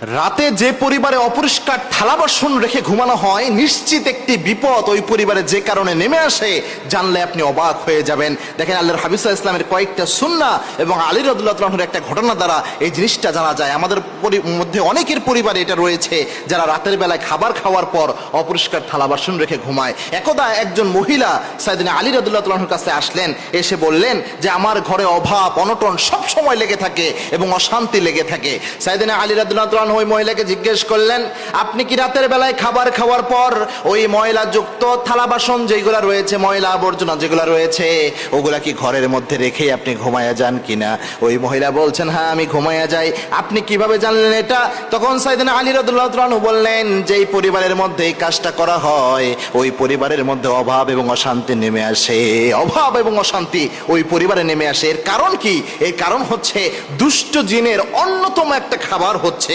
রাতে যে পরিবারে অপরিষ্কার থালা বাসন রেখে ঘুমানো হয়, নিশ্চিত একটি বিপদ ওই পরিবারে যে কারণে নেমে আসে, জানলে আপনি অবাক হয়ে যাবেন। দেখেন, আল্লাহর হাবিসা ইসলামের কয়েকটা সুন্না এবং আলী রদুল্লাহর একটা ঘটনা দ্বারা এই জিনিসটা জানা যায়। আমাদের মধ্যে অনেকের পরিবারে এটা রয়েছে, যারা রাতের বেলায় খাবার খাওয়ার পর অপরিষ্কার থালা বাসন রেখে ঘুমায়। একদা একজন মহিলা সাইদিন আলী রদুল্লাহর কাছে আসলেন, এসে বললেন যে, আমার ঘরে অভাব, অনটন সব সময় লেগে থাকে এবং অশান্তি লেগে থাকে। সাইদিন আলী রদুল্লাহ ওই মহিলাকে জিজ্ঞেস করলেন, আপনি কি রাতের বেলায় খাবার খাওয়ার পর ওই ময়লা যুক্ত থালা বাসন যেগুলা রয়েছে, ময়লা আবর্জনা যেগুলা রয়েছে, ওগুলা কি ঘরের মধ্যে রেখে আপনি ঘুমায়া যান কিনা? ওই মহিলা বলছেন হ্যাঁ আমি ঘুমায়া যাই। আপনি কীভাবে জানলেন এটা? তখন সাইদিন আলী রদুল্লাহ বললেন, যেই পরিবারের মধ্যে এই কাজটা করা হয়, ওই পরিবারের মধ্যে অভাব এবং অশান্তি নেমে আসে। অভাব এবং অশান্তি ওই পরিবারে নেমে আসে। এর কারণ কি? এর কারণ হচ্ছে দুষ্ট জিনের অন্যতম একটা খাবার হচ্ছে